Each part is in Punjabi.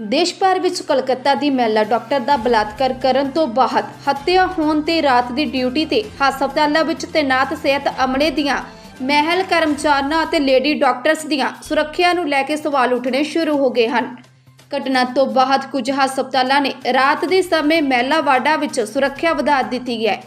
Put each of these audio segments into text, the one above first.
ਦੇਸ਼ ਭਰ ਵਿੱਚ ਕਲਕੱਤਾ ਦੀ ਮਹਿਲਾ ਡਾਕਟਰ ਦਾ ਬਲਾਤਕਾਰ ਕਰਨ ਤੋਂ ਬਾਅਦ ਹੱਤਿਆ ਹੋਣ ਤੇ ਰਾਤ ਦੀ ਡਿਊਟੀ ਤੇ ਹਸਪਤਾਲਾਂ ਵਿੱਚ ਤੈਨਾਤ ਸਿਹਤ ਅਮਲੇ ਦੀਆਂ ਮਹਿਲ ਕਰਮਚਾਰੀਆਂ ਅਤੇ ਲੇਡੀ ਡਾਕਟਰਸ ਦੀਆਂ ਸੁਰੱਖਿਆ ਨੂੰ ਲੈ ਕੇ ਸਵਾਲ ਉੱਠਣੇ ਸ਼ੁਰੂ ਹੋ ਗਏ ਹਨ। ਘਟਨਾ ਤੋਂ ਬਾਅਦ ਕੁਝ ਹਸਪਤਾਲਾਂ ਨੇ ਰਾਤ ਦੇ ਸਮੇਂ ਮਹਿਲਾ ਵਾਰਡਾਂ ਵਿੱਚ ਸੁਰੱਖਿਆ ਵਧਾ ਦਿੱਤੀ ਹੈ।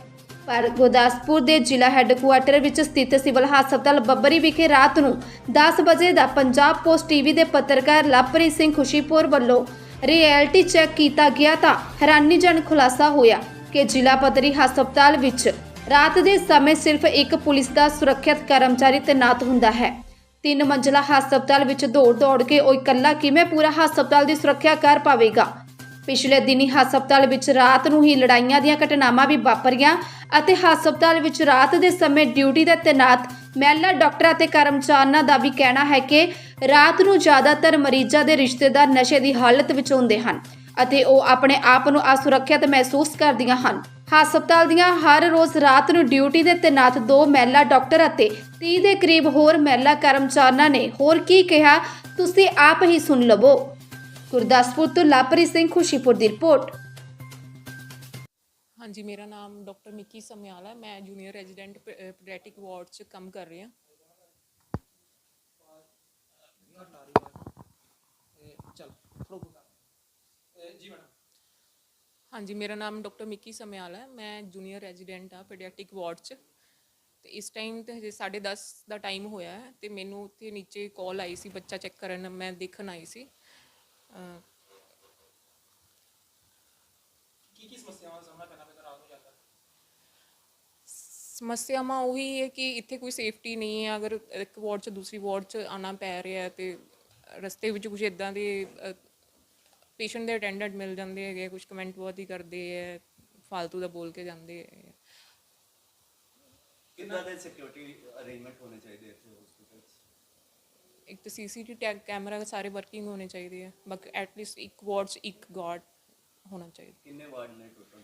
ਪਰ ਗੁਰਦਾਸਪੁਰ ਦੇ ਜ਼ਿਲ੍ਹਾ ਹੈੱਡਕੁਆਰਟਰ ਵਿੱਚ ਸਥਿਤ ਸਿਵਲ ਹਸਪਤਾਲ ਬੱਬਰੀ ਵਿਖੇ ਰਾਤ ਨੂੰ 10 ਵਜੇ ਦਾ ਪੰਜਾਬ ਪੋਸਟ ਟੀਵੀ ਦੇ ਪੱਤਰਕਾਰ ਲਵਪ੍ਰੀਤ ਸਿੰਘ ਖੁਸ਼ੀਪੁਰ ਵੱਲੋਂ ਰਿਐਲਿਟੀ ਚੈੱਕ ਕੀਤਾ ਗਿਆ ਤਾਂ ਹੈਰਾਨੀਜਨਕ ਖੁਲਾਸਾ ਹੋਇਆ ਕਿ ਜ਼ਿਲ੍ਹਾ ਪੱਧਰੀ ਹਸਪਤਾਲ ਵਿੱਚ ਰਾਤ ਦੇ ਸਮੇਂ ਸਿਰਫ ਇੱਕ ਪੁਲਿਸ ਦਾ ਸੁਰੱਖਿਅਤ ਕਰਮਚਾਰੀ ਤੈਨਾਤ ਹੁੰਦਾ ਹੈ। ਤਿੰਨ ਮੰਜ਼ਲਾ ਹਸਪਤਾਲ ਵਿੱਚ ਦੌੜ ਦੌੜ ਕੇ ਉਹ ਇਕੱਲਾ ਕਿਵੇਂ ਪੂਰਾ ਹਸਪਤਾਲ ਦੀ ਸੁਰੱਖਿਆ ਕਰ ਪਾਵੇਗਾ? ਪਿਛਲੇ ਦਿਨੀ ਹਸਪਤਾਲ ਵਿੱਚ ਰਾਤ ਨੂੰ ਹੀ ਲੜਾਈਆਂ ਦੀਆਂ ਘਟਨਾਵਾਂ ਵੀ ਵਾਪਰੀਆਂ ਅਤੇ ਹਸਪਤਾਲ ਵਿੱਚ ਰਾਤ ਦੇ ਸਮੇਂ ਡਿਊਟੀ ਤੇ ਤੈਨਾਤ ਮਹਿਲਾ ਡਾਕਟਰਾਂ ਅਤੇ ਕਰਮਚਾਰੀਆਂ ਦਾ ਵੀ ਕਹਿਣਾ ਹੈ ਕਿ ਰਾਤ ਨੂੰ ਜ਼ਿਆਦਾਤਰ ਮਰੀਜ਼ਾਂ ਦੇ ਰਿਸ਼ਤੇਦਾਰ ਨਸ਼ੇ ਦੀ ਹਾਲਤ ਵਿੱਚ ਹੁੰਦੇ ਹਨ ਅਤੇ ਉਹ ਆਪਣੇ ਆਪ ਨੂੰ ਅਸੁਰੱਖਿਅਤ ਮਹਿਸੂਸ ਕਰਦੀਆਂ ਹਨ। ਹਸਪਤਾਲ ਦੀਆਂ ਹਰ ਰੋਜ਼ ਰਾਤ ਨੂੰ ਡਿਊਟੀ ਦੇ ਤੈਨਾਤ ਦੋ ਮਹਿਲਾ ਡਾਕਟਰ ਅਤੇ 30 ਦੇ ਕਰੀਬ ਹੋਰ ਮਹਿਲਾ ਕਰਮਚਾਰੀਆਂ ਨੇ ਹੋਰ ਕੀ ਕਿਹਾ, ਤੁਸੀਂ ਆਪ ਹੀ ਸੁਣ ਲਵੋ। ਗੁਰਦਾਸਪੁਰ ਤੋਂ ਲਾਪਰੀ ਸਿੰਘ ਖੁਸ਼ੀਪੁਰ ਦੀ ਰਿਪੋਰਟ। ਹਾਂਜੀ, ਮੇਰਾ ਨਾਮ ਡਾਕਟਰ ਮਿੱਕੀ ਸਮਿਆਲ ਹੈ। ਮੈਂ ਜੂਨੀਅਰ ਰੈਜ਼ੀਡੈਂਟ ਪੀਡੀਆਟ੍ਰਿਕ ਵਾਰਡ 'ਚ ਕੰਮ ਕਰ ਰਹੀ ਹਾਂ। ਹਾਂਜੀ, ਮੇਰਾ ਨਾਮ ਡਾਕਟਰ ਮਿੱਕੀ ਸਮਿਆਲ ਹੈ। ਮੈਂ ਜੂਨੀਅਰ ਰੈਜ਼ੀਡੈਂਟ ਆ ਪੀਡੀਆਟ੍ਰਿਕ ਵਾਰਡ 'ਚ। ਤੇ ਇਸ ਟਾਈਮ ਤੇ ਹਜੇ 10:30 ਦਾ ਟਾਈਮ ਹੋਇਆ ਹੈ ਤੇ ਮੈਨੂੰ ਉੱਥੇ ਨੀਚੇ ਕਾਲ ਆਈ ਸੀ, ਬੱਚਾ ਚੈੱਕ ਕਰਨ, ਮੈਂ ਦੇਖਣ ਆਈ ਸੀ। ਕੀ ਕੀ ਸਮੱਸਿਆਵਾਂ ਦਾ ਸਾਹਮਣਾ ਕਰਨਾ ਪੈਂਦਾ ਰਾਤ ਨੂੰ ਜ਼ਿਆਦਾ ਸਮੱਸਿਆਵਾਂ ਉਹੀ ਹੈ ਕਿ ਇੱਥੇ ਕੋਈ ਸੇਫਟੀ ਨਹੀਂ ਹੈ। ਅਗਰ ਇੱਕ ਵਾਰਡ 'ਚ ਦੂਸਰੀ ਵਾਰਡ 'ਚ ਆਣਾ ਪੈ ਰਿਹਾ ਹੈ ਤੇ ਰਸਤੇ ਵਿੱਚ ਕੁਝ ਇਦਾਂ ਦੇ ਪੇਸ਼ੈਂਟ ਦੇ ਅਟੈਂਡੈਂਟ ਮਿਲ ਜਾਂਦੇ ਹੈਗੇ ਕੁਝ ਕਮੈਂਟ ਬਹੁਤ ਹੀ ਕਰਦੇ ਹੈ ਫालतू ਦਾ ਬੋਲ ਕੇ ਜਾਂਦੇ ਹੈ ਕਿੰਨਾ ਦੇ ਸਿਕਿਉਰਿਟੀ ਅਰੇਂਜਮੈਂਟ ਹੋਣੇ ਚਾਹੀਦੇ ਇੱਥੇ ਇੱਕ ਤਾਂ ਸੀਸੀਟੀ ਟੈਗ ਕੈਮਰਾ ਸਾਰੇ ਵਰਕਿੰਗ ਹੋਣੇ ਚਾਹੀਦੇ ਹੈ ਬਾਕੀ ਐਟਲੀਸਟ ਇੱਕ ਵਾਰਡ 'ਚ ਇੱਕ ਗਾਰਡ ਹੋਣਾ ਚਾਹੀਦਾ। ਕਿੰਨੇ ਵਾਰਡ ਨੇ ਟੋਟਲ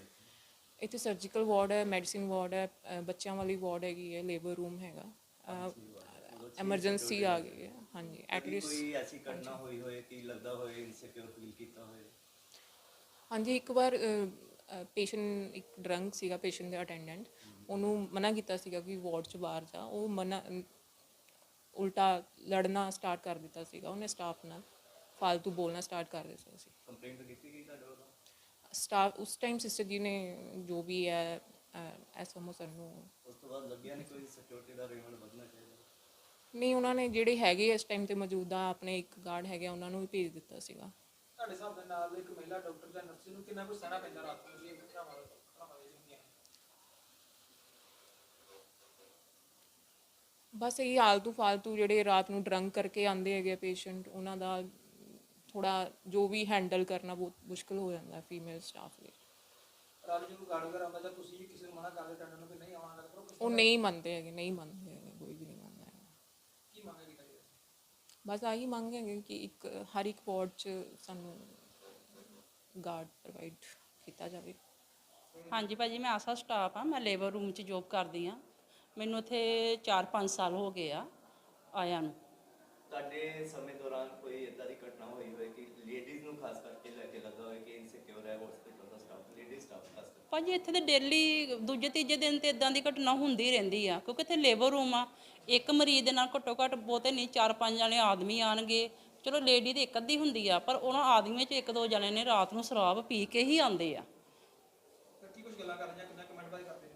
ਇੱਥੇ? ਸਰਜੀਕਲ ਵਾਰਡ ਹੈ ਮੈਡੀਸਿਨ ਵਾਰਡ ਹੈ ਅ, ਬੱਚਿਆਂ ਵਾਲੀ ਵਾਰਡ ਹੈਗੀ ਹੈ ਲੇਬਰ ਰੂਮ ਹੈਗਾ। ਐਮਰਜੈਂਸੀ ਆ ਗਈ ਹੈ ਹਾਂਜੀ ਐਟਲੀਸਟ ਕੋਈ ਐਸੀ ਘਟਨਾ ਹੋਈ ਹੋਏ ਕਿ ਲੱਗਦਾ ਹੋਏ ਇਨਸਿਕਿਉਰ ਫੀਲ ਕੀਤਾ ਹੋਏ? ਹਾਂਜੀ ਇੱਕ ਵਾਰ ਪੇਸ਼ੈਂਟ ਇੱਕ ਡਰੰਕ ਸੀਗਾ ਪੇਸ਼ੈਂਟ ਦੇ ਅਟੈਂਡੈਂਟ ਉਹਨੂੰ ਮਨਾ ਕੀਤਾ ਸੀਗਾ ਕਿ ਵਾਰਡ 'ਚ ਬਾਹਰ ਜਾ ਉਹ ਮਨਾ ਉਲਟਾ ਲੜਨਾ ਸਟਾਰਟ ਕਰ ਦਿੱਤਾ ਸੀਗਾ ਉਹਨੇ ਸਟਾਫ ਨਾਲ ਫालतू ਬੋਲਣਾ ਸਟਾਰਟ ਕਰ ਦਿੱਤਾ ਸੀ। ਕੰਪਲੇਂਟ ਕੀਤੀ ਗਈ ਤੁਹਾਡੇ ਵੱਲੋਂ? ਸਟਾਫ ਉਸ ਟਾਈਮ ਸਿਸਟਰ ਜੀ ਨੇ ਜੋ ਵੀ ਹੈ ਐਸਐਮਓ ਸਰ ਨੂੰ ਉਸ ਤੋਂ ਬਾਅਦ ਲੱਗਿਆ ਨਹੀਂ ਕੋਈ ਸਿਕਿਉਰਿਟੀ ਦਾ ਅਰੇਂਜਮੈਂਟ ਵਧਣਾ ਚਾਹੀਦਾ? ਨਹੀਂ ਉਹਨਾਂ ਨੇ ਜਿਹੜੇ ਹੈਗੇ ਇਸ ਟਾਈਮ ਤੇ ਮੌਜੂਦਾ ਆਪਣੇ ਇੱਕ ਗਾਰਡ ਹੈਗੇ ਉਹਨਾਂ ਨੂੰ ਵੀ ਭੇਜ ਦਿੱਤਾ ਸੀਗਾ। ਤੁਹਾਡੇ ਹਿਸਾਬ ਦੇ ਨਾਲ ਇੱਕ ਮਹਿਲਾ ਡਾਕਟਰ ਜਾਂ ਨਰਸ ਨੂੰ ਕਿੰਨਾ ਕੁ ਸਹਿਣਾ ਪੈਂਦਾ ਰਾਤ ਨੂੰ ਜੀ ਘਟਨਾਵਾਂ ਘਟਨਾਵਾਂ ਜਿਹੜੀਆਂ ਹੁੰਦੀਆਂ ਨੇ ਬਸ ਇਹ ਆਲਤੂ ਫਾਲਤੂ ਜਿਹੜੇ ਰਾਤ ਨੂੰ ਡਰੰਕ ਕਰਕੇ ਆਉਂਦੇ ਹੈਗੇ ਪੇਸ਼ੈਂਟ ਉਹਨਾਂ ਦਾ ਥੋੜਾ ਜੋ ਵੀ ਹੈਂਡਲ ਕਰਨਾ ਬਹੁਤ ਮੁਸ਼ਕਲ ਹੋ ਜਾਂਦਾ ਫੀਮੇਲ ਸਟਾਫ ਲਈ। ਰਾਤ ਨੂੰ ਜਦੋਂ ਗਾਰਡ ਵਗੈਰਾ ਆਉਂਦਾ ਜਾਂ ਤੁਸੀਂ ਕਿਸੇ ਨੂੰ ਮਨਾ ਕਰਦੇ ਟੈਂਡਰ ਨੂੰ ਕਿ ਨਹੀਂ ਆਉਣਾ ਕਰੋ ਕੁਛ ਉਹ ਨਹੀਂ ਮੰਨਦੇ ਹੈਗੇ ਨਹੀਂ ਮੰਨਦੇ ਹੈਗੇ ਕੋਈ ਵੀ ਨਹੀਂ ਮੰਨਦਾ ਹੈਗਾ। ਕੀ ਮੰਗੇ ਕੀਤਾ ਜੀ ਬਸ ਆਹੀ ਮੰਗ ਹੈਗੇ ਕਿ ਇੱਕ ਹਰ ਇੱਕ ਵਾਰਡ 'ਚ ਸਾਨੂੰ ਗਾਰਡ ਪ੍ਰੋਵਾਈਡ ਕੀਤਾ ਜਾਵੇ। ਹਾਂਜੀ ਭਾਜੀ ਮੈਂ ਆਸਾ ਸਟਾਫ ਆ ਮੈਂ ਲੇਬਰ ਰੂਮ 'ਚ ਜੋਬ ਕਰਦੀ ਆ ਮੈਨੂੰ ਇੱਥੇ 4-5 ਸਾਲ ਹੋ ਗਏ ਆ ਆਇਆਂ ਨੂੰ। ਤੁਹਾਡੇ ਸਮੇਂ ਦੌਰਾਨ ਕੋਈ ਇਦਾਂ ਦੀ ਘਟਨਾ ਹੋਈ ਹੋਏ ਕਿ ਲੇਡੀਜ਼ ਨੂੰ ਖਾਸ ਕਰਕੇ ਲੈ ਕੇ ਲੱਗਾ ਹੋਏ ਕਿ ਇਨਸਿਕਿਉਰ ਹੈ ਹਸਪੀਟਲ ਦਾ ਸਟਾਫ ਲੇਡੀ ਸਟਾਫ ਖਾਸ ਕਰਕੇ? ਭਾਜੀ ਇੱਥੇ ਤੇ ਡੇਲੀ ਦੂਜੇ ਤੀਜੇ ਦਿਨ ਤੇ ਇਦਾਂ ਦੀ ਘਟਨਾ ਹੁੰਦੀ ਰਹਿੰਦੀ ਆ ਕਿਉਂਕਿ ਇੱਥੇ ਲੇਬਰ ਰੂਮ ਆ। ਇੱਕ ਮਰੀਜ਼ ਦੇ ਨਾਲ ਘੱਟੋ ਘੱਟ ਬਹੁਤੇ ਨਹੀਂ 4-5 ਜਣੇ ਆਦਮੀ ਆਣਗੇ। ਚਲੋ ਲੇਡੀ ਤੇ ਇੱਕ ਅੱਧੀ ਹੁੰਦੀ ਆ ਪਰ ਉਹਨਾਂ ਆਦਮੀਆਂ 'ਚ ਇੱਕ ਦੋ ਜਣੇ ਨੇ ਰਾਤ ਨੂੰ ਸ਼ਰਾਬ ਪੀ ਕੇ ਹੀ ਆਉਂਦੇ ਆ। ਕੀ ਕੁਝ ਗੱਲਾਂ ਕਰਦੇ ਜਾਂ ਕਿੰਨਾ ਕਮੈਂਟ ਬਾਈ ਕਰਦੇ ਨੇ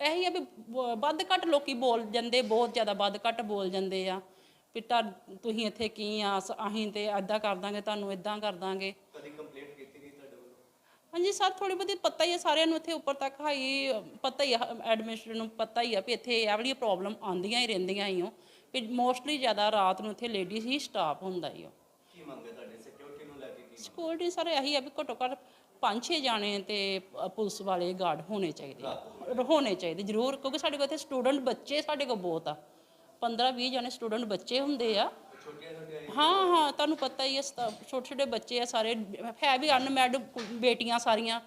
ਇਹੀ ਆ ਵੀ ਵੱਧ ਘੱਟ ਲੋਕੀ ਬੋਲ ਜਾਂਦੇ ਬਹੁਤ ਜ਼ਿਆਦਾ ਵੱਧ ਘੱਟ ਬੋਲ ਜਾਂਦੇ ਆ। ਵੀ ਤਾਂ ਤੁਸੀਂ ਇੱਥੇ ਕੀ ਆ ਅਸੀਂ ਤੇ ਐਦਾਂ ਕਰ ਦਾਂਗੇ ਤੁਹਾਨੂੰ ਇਦਾਂ ਕਰ ਦਾਂਗੇ। ਕਦੀ ਕੰਪਲੇਂਟ ਕੀਤੀ ਗਈ ਤੁਹਾਡੇ ਵੱਲੋਂ? ਹਾਂਜੀ ਸਰ ਥੋੜੀ ਬਹੁਤੀ ਪਤਾ ਹੀ ਆ ਸਾਰਿਆਂ ਨੂੰ ਇੱਥੇ ਉੱਪਰ ਤੱਕ ਹਾਈ ਪਤਾ ਹੀ ਆ ਐਡਮਿਨਿਸਟ੍ਰੇਟਰ ਨੂੰ ਪਤਾ ਹੀ ਆ ਵੀ ਇੱਥੇ ਇਹ ਵਾਲੀ ਪ੍ਰੋਬਲਮ ਆਉਂਦੀਆਂ ਹੀ ਰਹਿੰਦੀਆਂ ਹੀ ਉਹ ਵੀ ਮੋਸਟਲੀ ਜ਼ਿਆਦਾ ਰਾਤ ਨੂੰ ਇੱਥੇ ਲੇਡੀਜ਼ ਹੀ ਸਟਾਫ ਹੁੰਦਾ ਹੀ ਉਹ ਕੀ ਮੰਗੇ ਤੁਹਾਡੇ? ਸਿਕਿਉਰਿਟੀ ਨੂੰ ਲੈ ਕੇ ਕੀ ਸਿਕਿਉਰਿਟੀ ਸਰ ਇਹੀ ਆ ਵੀ ਘੱਟੋ ਘੱਟ ਪੰਜ ਛੇ ਜਾਣੇ ਤੇ ਅ, ਪੁਲਿਸ ਵਾਲੇ ਗਾਰਡ ਹੋਣੇ ਚਾਹੀਦੇ ਆ। ਹੋਣੇ ਚਾਹੀਦੇ ਜ਼ਰੂਰ ਕਿਉਂਕਿ ਸਾਡੇ ਕੋਲ ਇੱਥੇ ਸਟੂਡੈਂਟ ਬੱਚੇ ਸਾਡੇ ਕੋਲ ਬਹੁਤ ਆ। 15 20 ਜਾਣੇ ਸਟੂਡੈਂਟ ਬੱਚੇ ਹੁੰਦੇ ਆ। ਹਾਂ ਹਾਂ ਤੁਹਾਨੂੰ ਪਤਾ ਹੀ ਹੈ ਛੋਟੇ ਛੋਟੇ ਬੱਚੇ ਆ ਸਾਰੇ ਹੈ ਵੀ ਅਨਮੈਡ ਬੇਟੀਆਂ ਸਾਰੀਆਂ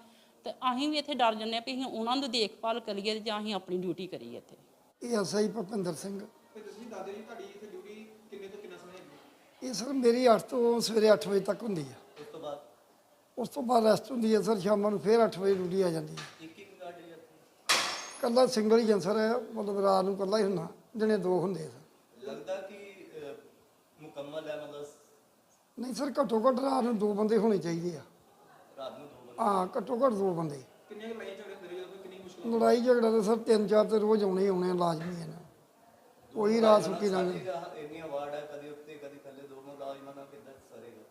ਤੇ ਅਸੀਂ ਵੀ ਇੱਥੇ ਡਰ ਜੰਨੇ ਆ ਵੀ ਅਸੀਂ ਉਹਨਾਂ ਦੀ ਦੇਖਭਾਲ ਕਰੀਏ ਜਾਂ ਅਸੀਂ ਆਪਣੀ ਡਿਊਟੀ ਕਰੀਏ ਇੱਥੇ। ਇਹ ਐਸਆਈ ਭੁਪਿੰਦਰ ਸਿੰਘ। ਤੇ ਤੁਸੀਂ ਦੱਸਦੇ ਜੀ ਤੁਹਾਡੀ ਇੱਥੇ ਡਿਊਟੀ ਕਿੰਨੇ ਤੋਂ ਕਿੰਨਾ ਸਮੇਂ ਹੈਗੀ? ਇਹ ਸਰ ਮੇਰੀ 8 ਤੋਂ ਸਵੇਰੇ 8 ਵਜੇ ਤੱਕ ਹੁੰਦੀ ਆ। ਉਸ ਤੋਂ ਬਾਅਦ ਰੈਸਟ ਹੁੰਦੀ ਹੈ ਸਰ ਸ਼ਾਮਾਂ ਨੂੰ ਫੇਰ 8 ਵਜੇ ਡਿਊਟੀ ਆ ਜਾਂਦੀ ਹੈ। ਇੱਕ ਇੱਕ ਗਾਰਡ ਹੈ ਇੱਥੇ ਕੱਲਾ ਸਿੰਗਲ ਹੀ ਜੰਸਰ ਹੈ ਮਤਲਬ ਰਾਤ ਨੂੰ ਕੱਲਾ ਹੀ ਹੁੰਦਾ ਦਿਨੇ ਦੋ ਹੁੰਦੇ ਸਰ ਲੱਗਦਾ ਕਿ ਅਹ, ਮੁਕੰਮਲ ਹੈ ਮਤਲਬ? ਨਹੀਂ ਸਰ ਘੱਟੋ ਘੱਟ ਰਾਤ ਨੂੰ ਦੋ ਬੰਦੇ ਹੋਣੇ ਚਾਹੀਦੇ ਆ। ਰਾਤ ਨੂੰ ਦੋ ਬੰਦੇ? ਹਾਂ ਘੱਟੋ ਘੱਟ ਦੋ ਬੰਦੇ। ਕਿੰਨੇ ਲੜਾਈ ਝਗੜੇ ਹੁੰਦੇ ਰਹੇ ਜਦੋਂ ਕੋਈ ਕਿੰਨੀ ਮੁਸ਼ਕਲ ਲੜਾਈ ਝਗੜਾ ਤਾਂ ਸਰ ਤਿੰਨ ਚਾਰ ਤੇ ਰੋਜ਼ ਆਉਣੇ ਹੀ ਆਉਣੇ ਆ, ਲਾਜ਼ਮੀ ਹੈ ਨਾ। ਕੋਈ ਰਾਤ ਸੁੱਕੀ ਲੰਘ ਸਾਡੇ ਇੰਨੀ ਆਵਾਜ਼ ਹੈ ਕਦੀ ਉੱਤੇ ਕਦੀ ਥੱਲੇ ਦੋ ਮੁਲਾਜ਼ਮਾਂ ਨਾਲ ਕਿੱਦਾਂ ਸਰੇਗਾ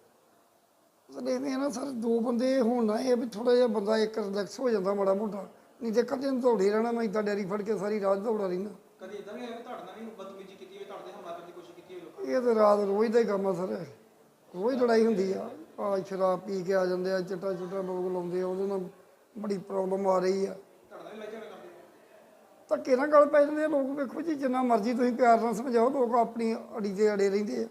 ਸਰ ਇਹ ਨਾ ਸਰ ਦੋ ਬੰਦੇ ਹੋਣ ਨਾ ਇਹ ਵੀ ਥੋੜਾ ਜਿਹਾ ਬੰਦਾ ਇੱਕ ਰਿਲੈਕਸ ਹੋ ਜਾਂਦਾ ਮਾੜਾ ਮੋਟਾ। ਨਹੀਂ ਤੇ ਕਦੇ ਨੂੰ ਦੌੜੀ ਰਹਿਣਾ ਮੈਂ ਇਦਾਂ ਡੈਰੀ ਫੜ ਕੇ ਸਾਰੀ ਰਾਤ ਦੌੜਾ ਰਹਿਣਾ ਕਦੀ ਇਦਾਂ ਵੀ ਹੋਇਆ ਕਿ ਤੁਹਾਡੇ ਨਾਲ ਵੀ ਬਦਤਮੀਜ਼ੀ ਕੀਤੀ ਹੋਵੇ ਤੁਹਾਡੇ ਤੇ ਹਮਲਾ ਕਰਨ ਦੀ ਕੋਸ਼ਿਸ਼ ਕੀਤੀ ਹੋਵੇ ਲੋਕਾਂ? ਇਹ ਤਾਂ ਰਾਤ ਰੋਜ਼ ਦਾ ਹੀ ਕੰਮ ਆ ਸਰ। ਰੋਜ਼ ਲੜਾਈ ਹੁੰਦੀ ਆ। ਆ ਸ਼ਰਾਬ ਪੀ ਕੇ ਆ ਜਾਂਦੇ ਆ ਚਿੱਟਾ ਚੁੱਟਾ ਲੋਕ ਲਾਉਂਦੇ ਆ ਉਹਦੇ ਨਾਲ ਬੜੀ ਪ੍ਰੋਬਲਮ ਆ ਰਹੀ ਆ। ਤੁਹਾਡੇ ਨਾਲ ਆ? ਧੱਕੇ ਗੱਲ ਪੈ ਜਾਂਦੇ ਆ ਲੋਕ ਵੇਖੋ ਜੀ ਜਿੰਨਾ ਮਰਜ਼ੀ ਤੁਸੀਂ ਪਿਆਰ ਨਾਲ ਸਮਝਾਓ ਲੋਕ ਆਪਣੀ ਅੜੀ ਤੇ ਅੜੇ ਰਹਿੰਦੇ ਆ।